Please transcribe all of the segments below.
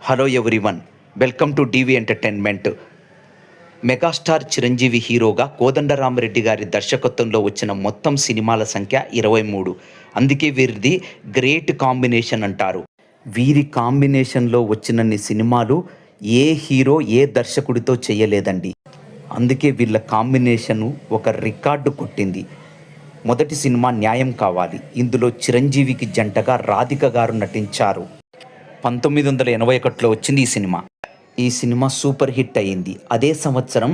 Hello everyone welcome to DV entertainment megastar Chiranjeevi హీరోగా కోదండరామరెడ్డి గారి దర్శకత్వంలో వచ్చిన మొత్తం సినిమాల సంఖ్య ఇరవై మూడు. అందుకే వీరిది గ్రేట్ కాంబినేషన్ అంటారు. వీరి కాంబినేషన్లో వచ్చినన్ని సినిమాలు ఏ హీరో ఏ దర్శకుడితో చేయలేదండి. అందుకే వీళ్ళ కాంబినేషను ఒక రికార్డు కొట్టింది. మొదటి సినిమా న్యాయం కావాలి. ఇందులో చిరంజీవికి జంటగా రాధిక గారు నటించారు. పంతొమ్మిది వందల ఎనభై ఒకటిలో వచ్చింది ఈ సినిమా. ఈ సినిమా సూపర్ హిట్ అయింది అదే సంవత్సరం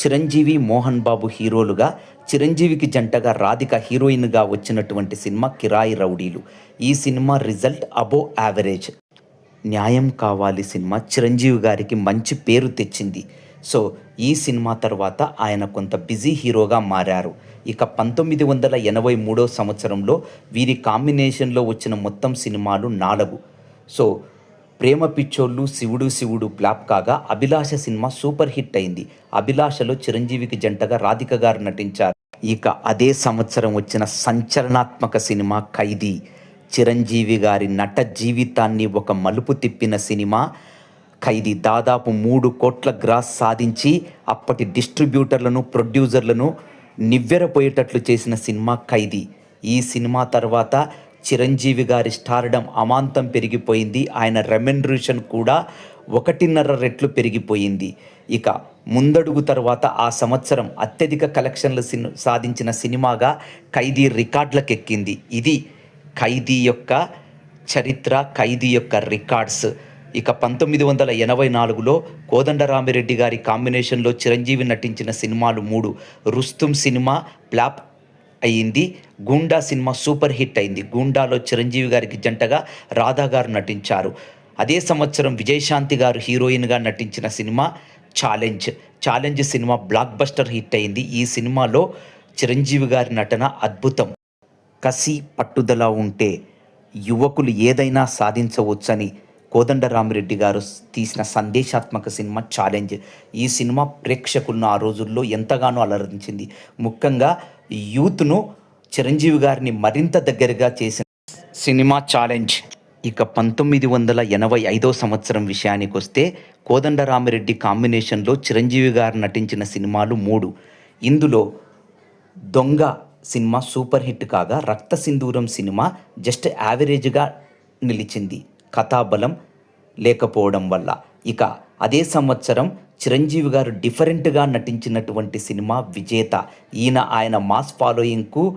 చిరంజీవి మోహన్ బాబు హీరోలుగా చిరంజీవికి జంటగా రాధిక హీరోయిన్గా వచ్చినటువంటి సినిమా కిరాయి రౌడీలు. ఈ సినిమా రిజల్ట్ అబో యావరేజ్. న్యాయం కావాలి సినిమా. చిరంజీవి గారికి మంచి పేరు తెచ్చింది. సో ఈ సినిమా తర్వాత ఆయన కొంత బిజీ హీరోగా మారారు. ఇక పంతొమ్మిది వందల ఎనభై మూడో సంవత్సరంలో వీరి కాంబినేషన్లో వచ్చిన మొత్తం సినిమాలు నాలుగు. సో ప్రేమ పిచ్చోళ్ళు శివుడు శివుడు ప్లాప్ కాగా అభిలాష సినిమా సూపర్ హిట్ అయింది. అభిలాషలో చిరంజీవికి జంటగా రాధిక గారు నటించారు. ఇక అదే సంవత్సరం వచ్చిన సంచలనాత్మక సినిమా ఖైదీ. చిరంజీవి గారి నట జీవితాన్ని ఒక మలుపు తిప్పిన సినిమా ఖైదీ. దాదాపు మూడు కోట్ల గ్రాస్ సాధించి అప్పటి డిస్ట్రిబ్యూటర్లను ప్రొడ్యూసర్లను నివ్వెరపోయేటట్లు చేసిన సినిమా ఖైదీ. ఈ సినిమా తర్వాత చిరంజీవి గారి స్టార్డం అమాంతం పెరిగిపోయింది. ఆయన రెమ్యునరేషన్ కూడా ఒకటిన్నర రెట్లు పెరిగిపోయింది. ఇక ముందడుగు తర్వాత ఆ సంవత్సరం అత్యధిక కలెక్షన్లు సిన్ సాధించిన సినిమాగా ఖైదీ రికార్డులకెక్కింది. ఇది ఖైదీ యొక్క చరిత్ర ఖైదీ యొక్క రికార్డ్స్. ఇక పంతొమ్మిది వందల ఎనభై నాలుగులో కోదండరామిరెడ్డి గారి కాంబినేషన్లో చిరంజీవి నటించిన సినిమాలు మూడు. రుస్తుం సినిమా ప్లాప్ అయ్యింది. గూండా సినిమా సూపర్ హిట్ అయింది. గూండాలో చిరంజీవి గారికి జంటగా రాధా గారు నటించారు. అదే సంవత్సరం విజయశాంతి గారు హీరోయిన్గా నటించిన cinema challenge. Challenge cinema blockbuster hit అయింది. ఈ సినిమాలో చిరంజీవి గారి నటన అద్భుతం. కసి పట్టుదల ఉంటే యువకులు ఏదైనా సాధించవచ్చని కోదండరామిరెడ్డి గారు తీసిన సందేశాత్మక సినిమా ఛాలెంజ్. ఈ సినిమా ప్రేక్షకులను ఆ రోజుల్లో ఎంతగానో అలరించింది. ముఖ్యంగా యూత్ను చిరంజీవి గారిని మరింత దగ్గరగా చేసిన సినిమా ఛాలెంజ్. ఇక పంతొమ్మిది వందల ఎనభై ఐదో సంవత్సరం విషయానికి వస్తే కోదండరామిరెడ్డి కాంబినేషన్లో చిరంజీవి గారు నటించిన సినిమాలు మూడు. ఇందులో దొంగ సినిమా సూపర్ హిట్ కాగా రక్త సింధూరం సినిమా జస్ట్ యావరేజ్గా నిలిచింది. కథాబలం లేకపోవడం వల్ల. ఇక అదే సంవత్సరం చిరంజీవి గారు డిఫరెంట్గా నటించినటువంటి సినిమా విజేత. ఈయన ఆయన మాస్ ఫాలోయింగ్కు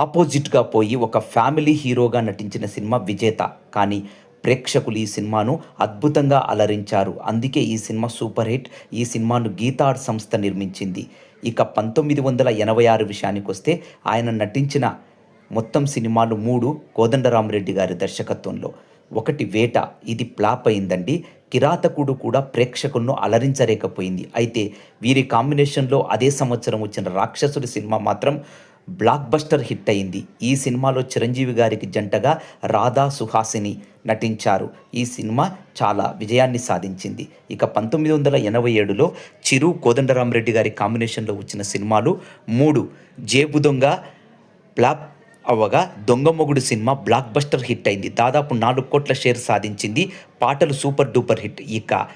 ఆపోజిట్గా పోయి ఒక ఫ్యామిలీ హీరోగా నటించిన సినిమా విజేత. కానీ ప్రేక్షకులు ఈ సినిమాను అద్భుతంగా అలరించారు. అందుకే ఈ సినిమా సూపర్ హిట్ ఈ సినిమాను గీతాడ్ సంస్థ నిర్మించింది. ఇక పంతొమ్మిది వందల ఎనభై ఆరు విషయానికి వస్తే ఆయన నటించిన మొత్తం సినిమాలు మూడు కోదండరామరెడ్డి గారి దర్శకత్వంలో. ఒకటి వేట ఇది ప్లాప్ అయిందండి. కిరాతకుడు కూడా ప్రేక్షకులను అలరించలేకపోయింది అయితే వీరి కాంబినేషన్లో అదే సంవత్సరం వచ్చిన రాక్షసుడి సినిమా మాత్రం బ్లాక్ బస్టర్ హిట్ అయింది. ఈ సినిమాలో చిరంజీవి గారికి జంటగా రాధా సుహాసిని నటించారు. ఈ సినిమా చాలా విజయాన్ని సాధించింది. ఇక పంతొమ్మిది వందల ఎనభై ఏడులో చిరు కోదండరామరెడ్డి గారి కాంబినేషన్లో వచ్చిన సినిమాలు మూడు. జేబు దొంగ ప్లాప్ అవ్వగా Dongamogudu cinema blockbuster hit అయింది. దాదాపు నాలుగు కోట్ల షేర్ సాధించింది పాటలు సూపర్ డూపర్ హిట్. ఇక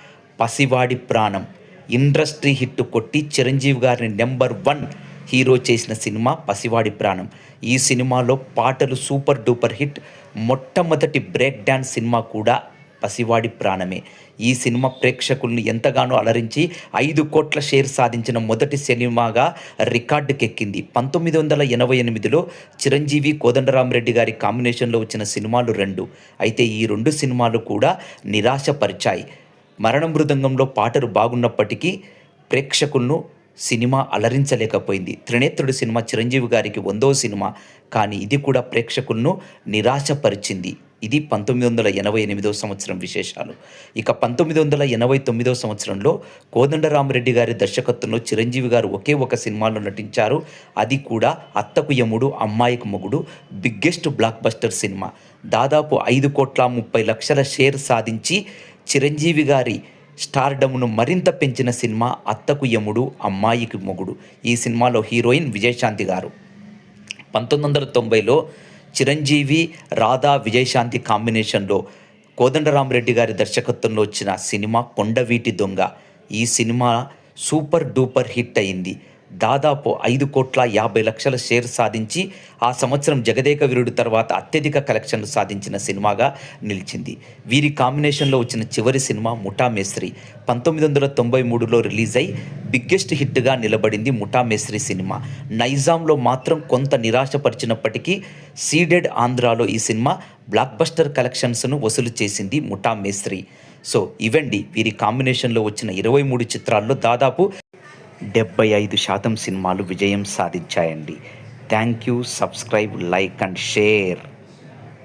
పసివాడి ప్రాణం ఇండస్ట్రీ హిట్ కొట్టి చిరంజీవి గారిని నెంబర్ వన్ హీరో చేసిన సినిమా పసివాడి ప్రాణం. ఈ సినిమాలో పాటలు సూపర్ డూపర్ హిట్. మొట్టమొదటి బ్రేక్ డ్యాన్స్ సినిమా కూడా పసివాడి ప్రాణమే. ఈ సినిమా ప్రేక్షకుల్ని ఎంతగానో అలరించి ఐదు కోట్ల షేర్ సాధించిన మొదటి సినిమాగా రికార్డుకెక్కింది. పంతొమ్మిది వందల ఎనభై ఎనిమిదిలో చిరంజీవి కోదండరామరెడ్డి గారి కాంబినేషన్లో వచ్చిన సినిమాలు రెండు. అయితే ఈ రెండు సినిమాలు కూడా నిరాశపరిచాయి. మరణ మృదంగంలో పాటలు బాగున్నప్పటికీ ప్రేక్షకులను సినిమా అలరించలేకపోయింది. త్రినేత్రుడు సినిమా చిరంజీవి గారికి వందో సినిమా. కానీ ఇది కూడా ప్రేక్షకులను నిరాశపరిచింది. ఇది పంతొమ్మిది వందల ఎనభై ఎనిమిదో సంవత్సరం విశేషాలు. ఇక పంతొమ్మిది వందల ఎనభై తొమ్మిదో సంవత్సరంలో కోదండరామరెడ్డి గారి దర్శకత్వంలో చిరంజీవి గారు ఒకే ఒక సినిమాలో నటించారు. అది కూడా అత్తకు యముడు అమ్మాయికి మొగుడు బిగ్గెస్ట్ బ్లాక్ బస్టర్ సినిమా. దాదాపు ఐదు కోట్ల ముప్పై లక్షల షేర్ సాధించి చిరంజీవి గారి స్టార్డమ్ను మరింత పెంచిన సినిమా అత్తకు యముడు అమ్మాయికి మొగుడు. ఈ సినిమాలో హీరోయిన్ విజయశాంతి గారు. పంతొమ్మిది వందల తొంభైలో చిరంజీవి రాధా విజయశాంతి కాంబినేషన్లో కోదండరామరెడ్డి గారి దర్శకత్వంలో వచ్చిన సినిమా కొండవీటి దొంగ. ఈ సినిమా సూపర్ డూపర్ హిట్ అయింది. దాదాపు ఐదు కోట్ల యాభై లక్షల షేర్ సాధించి ఆ సంవత్సరం జగదేక వీరుడు తర్వాత అత్యధిక కలెక్షన్లు సాధించిన సినిమాగా నిలిచింది. వీరి కాంబినేషన్లో వచ్చిన చివరి సినిమా ముఠా మేస్త్రి పంతొమ్మిది వందల తొంభై మూడులో రిలీజ్ అయి బిగ్గెస్ట్ హిట్గా నిలబడింది ముఠా మేస్త్రి సినిమా. నైజాంలో మాత్రం కొంత నిరాశపరిచినప్పటికీ సీడెడ్ ఆంధ్రాలో ఈ సినిమా బ్లాక్ బస్టర్ కలెక్షన్స్ను వసూలు చేసింది ముఠా మేస్త్రి సో ఇవండి వీరి కాంబినేషన్లో వచ్చిన ఇరవై మూడు చిత్రాల్లో దాదాపు డెబ్బై ఐదు శాతం సినిమాలు విజయం సాధించాయండి. Thank you subscribe like and share.